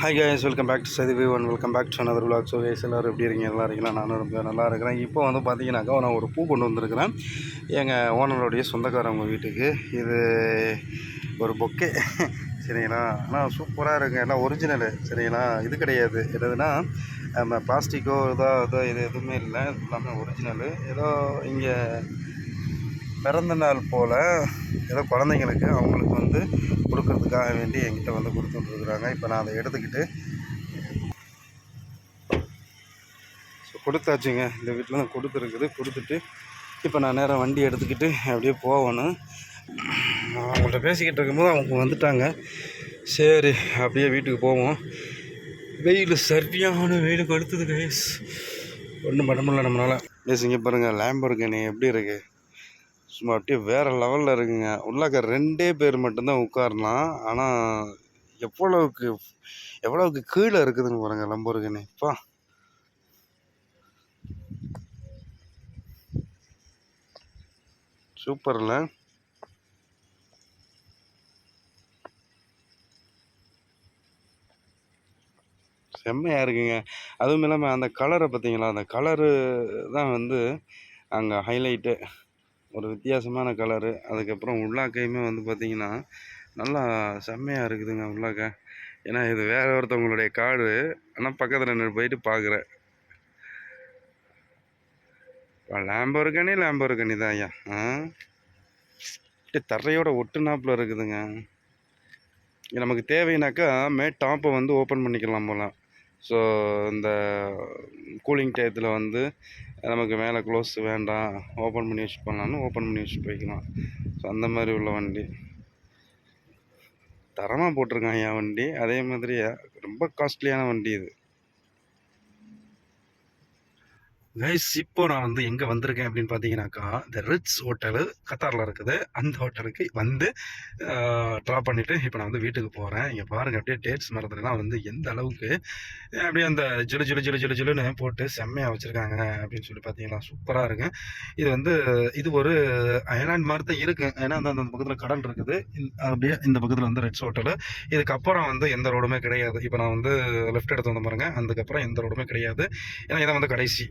Hi guys welcome back to சதிவி one welcome back to another vlog so guys எல்லோரும் எப்படி இருக்கீங்க? நல்லா இருக்கீங்களா? நானும் ரொம்ப நல்லா இருக்கிறேன். இப்போ வந்து பார்த்தீங்கன்னாக்கா நான் ஒரு பூ கொண்டு வந்திருக்கிறேன். எங்கள் ஓனருடைய சொந்தக்காரவங்க வீட்டுக்கு. இது ஒரு பொக்கே. சரிங்களா? ஆனால் சூப்பராக இருக்குங்க. எல்லாம் ஒரிஜினலு சரிங்களா? இது கிடையாது. என்னதுன்னா நம்ம பிளாஸ்டிக்கோ இதோ இதோ இது எதுவுமே இல்லை. எல்லாமே ஒரிஜினலு ஏதோ இங்கே பிறந்த நாள் போல் ஏதோ குழந்தைங்களுக்கு அவங்களுக்கு வந்து கொடுக்கறதுக்காக வேண்டி என்கிட்ட வந்து கொடுத்துட்ருக்குறாங்க இப்போ நான் அதை எடுத்துக்கிட்டு ஸோ கொடுத்தாச்சுங்க. இந்த வீட்டில் தான் கொடுத்துருக்குது கொடுத்துட்டு இப்போ நான் நேராக வண்டி எடுத்துக்கிட்டு அப்படியே போகணும். அவங்கள்ட்ட பேசிக்கிட்டு இருக்கும்போது அவங்க வந்துட்டாங்க. சரி அப்படியே வீட்டுக்கு போவோம். வெயில் சரியான வெயில் கொடுத்தது கைஸ் ஒன்றும் பண்ண முடியல நம்மளால். பேசுங்க பாருங்கள் லேம்பர்கனி எப்படி இருக்குது சும்மா அப்படியே வேறு லெவலில் இருக்குங்க. உள்ளாக்க ரெண்டே பேர் மட்டும்தான் உட்காரலாம். ஆனால் எவ்வளவுக்கு எவ்வளவுக்கு கீழே இருக்குதுன்னு பாருங்கள் லம்போர்கனி இப்போ சூப்பரில் செம்மையாக இருக்குங்க. அதுவும் இல்லாமல் அந்த கலரை பார்த்தீங்களா அந்த கலரு தான் வந்து அங்கே ஹைலைட்டு ஒரு வித்தியாசமான கலரு அதுக்கப்புறம் உள்ளாக்கையுமே வந்து பார்த்திங்கன்னா நல்லா செம்மையாக இருக்குதுங்க உள்ளாக்க. ஏன்னா இது வேறு ஒருத்தவங்களுடைய காடு ஆனால் பக்கத்தில் நின்று போயிட்டு பார்க்குறேன் லேம்பர்கனி லேம்பர்கனி தான் ஐயா. ஆ? தரையோட தரையோட நாப்பில் இருக்குதுங்க. நமக்கு தேவைனாக்கா மே டாப்பை வந்து ஓப்பன் பண்ணிக்கலாம் போல. ஸோ இந்த கூலிங் டயத்தில் வந்து நமக்கு மேலே க்ளோஸ் வேண்டாம். ஓப்பன் பண்ணி வச்சு பண்ணலான்னு ஓப்பன் பண்ணி வச்சு போய்க்கலாம் ஸோ அந்த மாதிரி உள்ள வண்டி. தரமாக போட்டிருக்கான் என் வண்டி. அதே மாதிரியே? ரொம்ப காஸ்ட்லியான வண்டி இது. கைஸ் இப்போ நான் வந்து எங்கே வந்திருக்கேன் அப்படின்னு பார்த்தீங்கன்னாக்கா இந்த ரிட்ஸ் ஹோட்டலு கத்தாரில் இருக்குது. அந்த ஹோட்டலுக்கு வந்து ட்ராப் பண்ணிவிட்டு இப்போ நான் வந்து வீட்டுக்கு போகிறேன் இங்கே பாருங்கள் அப்படியே டேட்ஸ் மரத்துலலாம் வந்து எந்த அளவுக்கு அப்படியே அந்த ஜிலு ஜிலு ஜிலு ஜிலு ஜிலுன்னு போட்டு செம்மையாக வச்சுருக்காங்க அப்படின்னு சொல்லி பார்த்தீங்கன்னா சூப்பராக இருக்கு. இது வந்து இது ஒரு ஐலாண்ட் மாதிரி தான் இருக்கு. ஏன்னா அந்த அந்த பக்கத்தில் கடல் இருக்குது. அப்படியே இந்த பக்கத்தில் வந்து ரெட்ஸ் ஹோட்டலு. இதுக்கப்புறம் வந்து எந்த ரோடுமே கிடையாது. இப்போ நான் வந்து லெஃப்ட் எடுத்து வந்த பாருங்க அதுக்கப்புறம் எந்த ரோடுமே கிடையாது. ஏன்னா இதான் வந்து கடைசி.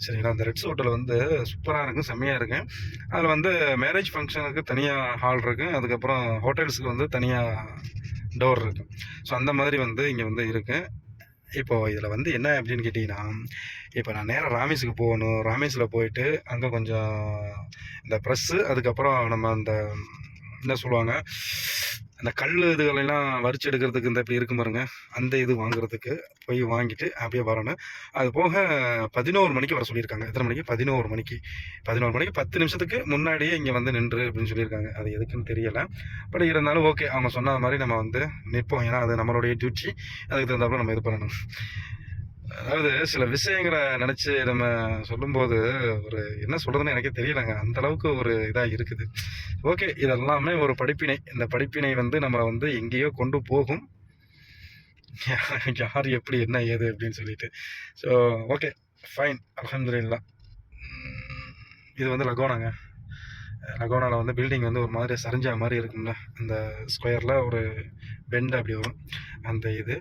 சரிங்களா? அந்த ரெட்ஸ் ஹோட்டல் வந்து சூப்பராக இருக்கும் செம்மையாக இருக்கும் அதில் வந்து மேரேஜ் ஃபங்க்ஷனுக்கு தனியாக ஹால் இருக்குது அதுக்கப்புறம் ஹோட்டல்ஸுக்கு வந்து தனியாக டோர் இருக்கும் ஸோ அந்த மாதிரி வந்து இங்கே வந்து இருக்குது இப்போ இதில் வந்து என்ன அப்படின்னு கேட்டிங்கன்னா இப்போ நான் நேராக ராமேஸுக்கு போகணும். ராமேஸில் போயிட்டு அங்கே கொஞ்சம் இந்த ப்ரெஸ்ஸு அதுக்கப்புறம் நம்ம அந்த என்ன சொல்லுவாங்க அந்த கல் இதுகளெல்லாம் வரிச்சு எடுக்கிறதுக்கு இந்த இப்படி இருக்கும் பாருங்க. அந்த இது வாங்குறதுக்கு போய் வாங்கிட்டு அப்படியே வரணும். அது போக பதினோரு மணிக்கு வர சொல்லியிருக்காங்க. எத்தனை மணிக்கு? பதினோரு மணிக்கு. பதினோரு மணிக்கு பத்து நிமிஷத்துக்கு முன்னாடியே இங்கே வந்து நின்று அப்படின்னு சொல்லியிருக்காங்க. அது எதுக்குன்னு தெரியலை. பட் இருந்தாலும் ஓகே அவங்க சொன்ன மாதிரி நம்ம வந்து நிற்போம். ஏன்னா அது நம்மளுடைய டியூட்டி அதுக்கு தகுந்தாப்புல நம்ம இது பண்ணணும். அதாவது சில விஷயங்களை நினச்சி நம்ம சொல்லும்போது ஒரு என்ன சொல்கிறதுன்னு எனக்கே தெரியலங்க. அந்த அளவுக்கு ஒரு இதாக இருக்குது. ஓகே இதெல்லாமே ஒரு படிப்பினை. இந்த படிப்பினை வந்து நம்மளை வந்து எங்கேயோ கொண்டு போகும். யார் எப்படி என்ன ஏது அப்படின்னு சொல்லிட்டு. ஸோ ஓகே ஃபைன் அலமதுல்லா இது வந்து லகோனாங்க. லகோனாவில் வந்து பில்டிங் வந்து ஒரு மாதிரி சரிஞ்ச மாதிரி இருக்கும்ல. அந்த ஸ்கொயரில் ஒரு பெண்ட் அப்படி வரும். அந்த இது.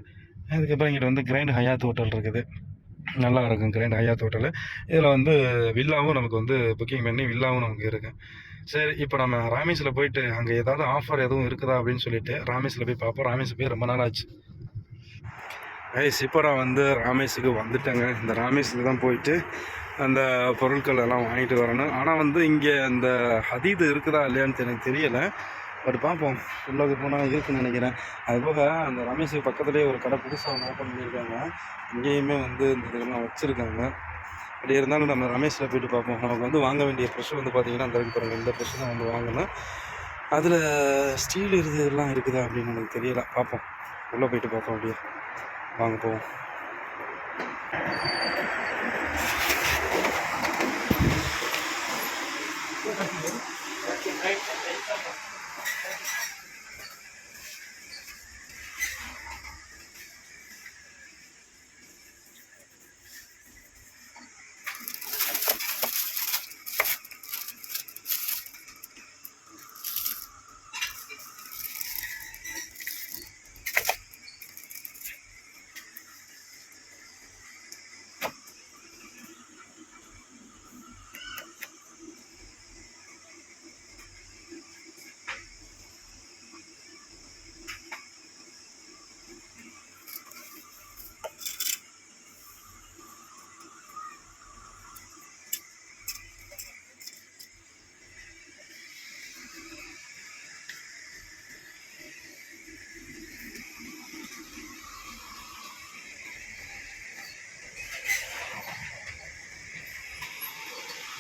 அதுக்கப்புறம் இங்கிட்ட வந்து கிராண்ட் ஹயாத் ஹோட்டல் இருக்குது. நல்லா இருக்கும் கிராண்ட் ஹயாத் ஹோட்டலு இதில் வந்து வில்லாவும் நமக்கு வந்து புக்கிங் பண்ணி வில்லாவும் நமக்கு இருக்குது சரி இப்போ நம்ம ராமேஸில் போயிட்டு அங்கே ஏதாவது ஆஃபர் எதுவும் இருக்குதா அப்படின்னு சொல்லிட்டு ராமேஸில் போய் பார்ப்போம் ராமேஸ் போய் ரொம்ப நாள் ஆச்சு. ஐஸ் இப்போ நான் வந்து ராமேஷுக்கு வந்துட்டேங்க. இந்த ராமேஸுக்கு தான் போயிட்டு அந்த பொருட்கள் எல்லாம் வாங்கிட்டு வரணும். ஆனால் வந்து இங்கே அந்த ஹதீது இருக்குதா இல்லையான்னு எனக்கு தெரியலை. பட் பார்ப்போம் உள்ளே போனால் இருக்குன்னு நினைக்கிறேன். அதுபோக அந்த ரமேஷுக்கு பக்கத்துலேயே ஒரு கடை புதுசாக ஓப்பன் பண்ணியிருக்காங்க. இங்கேயுமே வந்து இந்த இதெல்லாம் வச்சுருக்காங்க. அப்படி இருந்தாலும் நம்ம ரமேஷில் போய்ட்டு பார்ப்போம் நமக்கு வந்து வாங்க வேண்டிய ஃப்ரெஷ் வந்து பார்த்திங்கன்னா அந்த இருக்கு பாருங்கள் இந்த ஃப்ரெஷ் தான் வந்து வாங்கணும். அதில் ஸ்டீல் இதெல்லாம் இருக்குதா அப்படின்னு எனக்கு தெரியல. பார்ப்போம் உள்ளே போயிட்டு பார்ப்போம் அப்படியே. வாங்க போவோம்.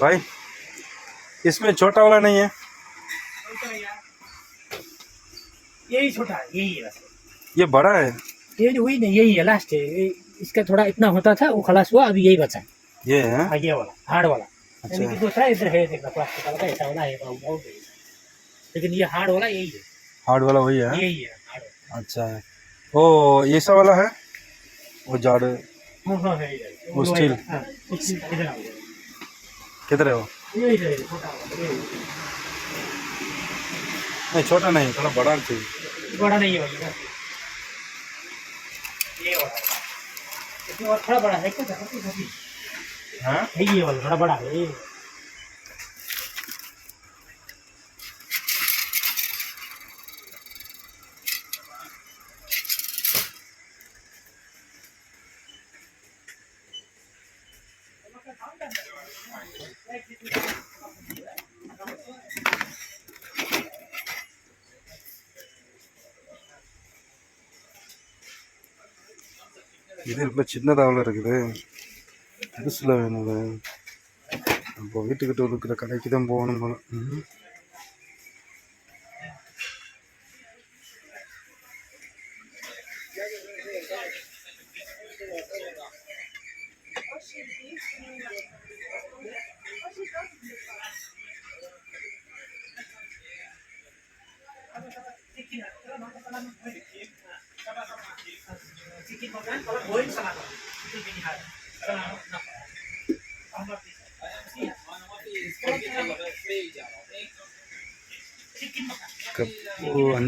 भाई इसमें छोटा वाला नहीं है। यही छोटा यही है ये बड़ा है। ये जो हुई ना यही है लास्ट है। इसका थोड़ा इतना होता था वो खलास हुआ अभी यही बचा है। ये है? हाँ, ये वाला हार्ड वाला। अच्छा। दूसरा इधर है देखना प्लास्टिक वाला ऐसा वाला है वो- वो। लेकिन ये हार्ड वाला यही है। हार्ड वाला वही है? यही है अच्छा। है ओ ये सा वाला है? वो जाड़ हाँ। हाँ है ये है। वो वो स्टील। किधर है वो यही है छोटा वाला, यही है। नहीं छोटा नहीं थोड़ा बड़ा चाहिए बड़ा नहीं है वाला ये वाला इसमें और थोड़ा बड़ा है क्या छोटी छोटी हाँ है ये वाला थोड़ा बड़ा है இது ரொம்ப சின்னதாவில் இருக்குது. பெருசில் வேணும் அது நம்ம வீட்டுக்கிட்ட இருக்கிற கடைக்கு தான் போகணும் போல.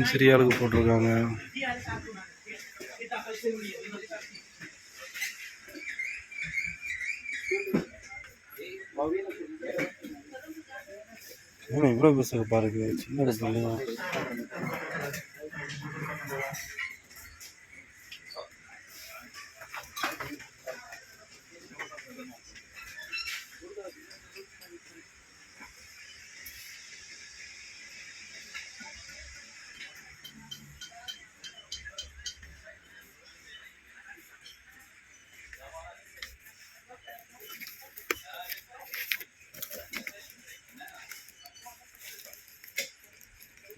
ம். கப்பு போட்டிருக்காங்க ஏன்னா இவ்வளோ பெருசாக பாருங்க சின்ன இல்லையா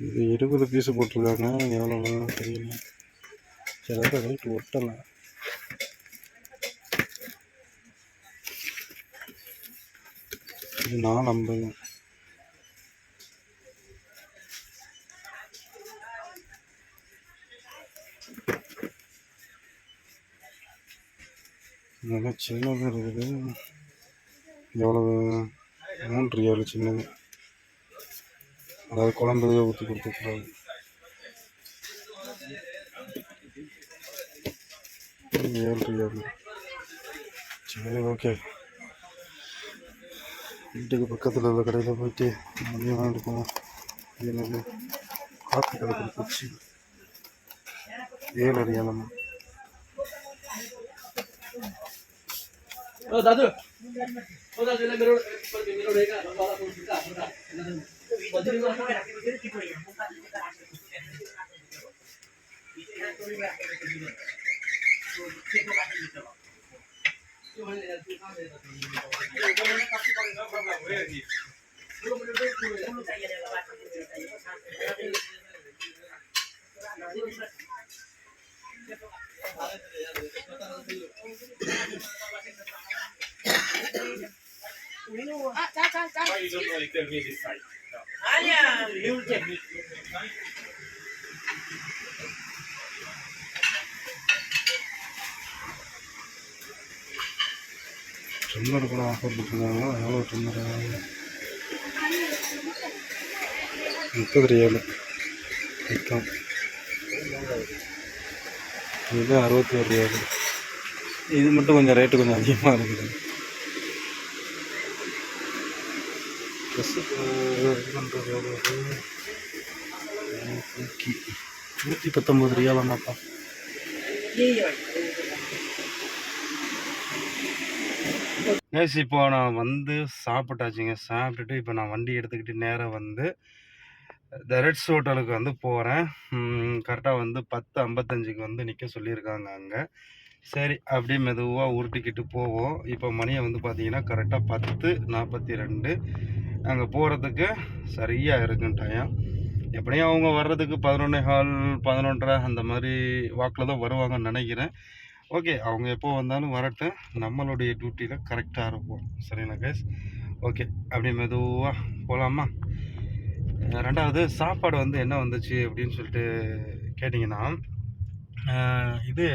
இது இருபது பீஸு போட்டிருக்காங்க. எவ்வளோ தெரியல. சிலது ரேட் ஒட்டலை. இது நாலு ஐம்பது நல்லா சின்னதாக இருக்குது. எவ்வளவு? மூன்று ஏழு சின்னது. அதாவது குழம்பு ஊற்றி கொடுத்துக்கூடாது ஏழு ஏழு சரி ஓகே. வீட்டுக்கு பக்கத்தில் உள்ள கடையில் போயிட்டு மதியம் வாங்கிட்டு போவோம் என்னது காப்பி கடை கொடுத்துச்சு ஏழு ओ दादू ओ दादू ले मेरो पर मेरो रहेगा वाला फोन का आपका बदली को रखने के लिए ठीक होएगा मुंबई का ये थोड़ी बात है तो ठीक बात है जो है यार तू काम दे तो मैंने काफी बार का प्रॉब्लम हो रही है पूरा मुझे तो पूरा चाहिए लगा बात करने के लिए டம்ளர் கூட ஆஃபர் போட்டிருக்காங்க எவ்வளோ டம்ளர் முப்பது ஏழு. மொத்தம் இது அறுபத்தி ஒரு ரூபா இது மட்டும் கொஞ்சம் ரேட்டு கொஞ்சம் அதிகமாக இருக்குது. நூற்றி நூற்றி பத்தொம்பது ரியாலாமாப்பா நேசி இப்போ நான் வந்து சாப்பிட்டாச்சுங்க. சாப்பிட்டுட்டு இப்போ நான் வண்டி எடுத்துக்கிட்டு நேராக வந்து த ரெட்ஸ் ஹோட்டலுக்கு வந்து போகிறேன் கரெக்டாக வந்து பத்து ஐம்பத்தஞ்சுக்கு வந்து நிற்க சொல்லியிருக்காங்க அங்கே. சரி அப்படியே மெதுவாக உருட்டிக்கிட்டு போவோம். இப்போ மணியை வந்து பார்த்தீங்கன்னா கரெக்டாக பத்து நாற்பத்தி ரெண்டு அங்கே போகிறதுக்கு சரியாக இருக்கும் டைம் எப்படியும் அவங்க வர்றதுக்கு பதினொன்னே ஹால் பதினொன்றரை அந்த மாதிரி வாக்கில் தான் வருவாங்கன்னு நினைக்கிறேன். ஓகே அவங்க எப்போ வந்தாலும் வரட்டும். நம்மளுடைய டியூட்டியில் கரெக்டாக இருப்போம். சரிங்களா கேஸ் ஓகே அப்படியே மெதுவாக போகலாமா ரெண்டாவது சாப்பாடு வந்து என்ன வந்துச்சு அப்படின்னு சொல்லிட்டு கேட்டிங்கன்னா இது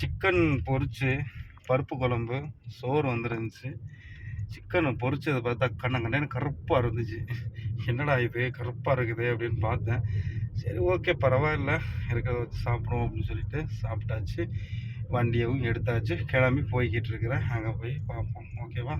சிக்கன் பொரிச்சு பருப்பு குழம்பு சோறு வந்துருந்துச்சு. சிக்கனை பொரிச்சதை பார்த்தா கண்ண கண்ணு கருப்பாக இருந்துச்சு. என்னடா இது கருப்பாக இருக்குது அப்படின்னு பார்த்தேன். சரி ஓகே பரவாயில்ல. இருக்கிறத வச்சு சாப்பிடுவோம் அப்படின்னு சொல்லிட்டு சாப்பிட்டாச்சு. வண்டியவும் எடுத்தாச்சு. கிளம்பி போய்கிட்டு இருக்கிறேன். அங்கே போய் பார்ப்போம். ஓகேவா?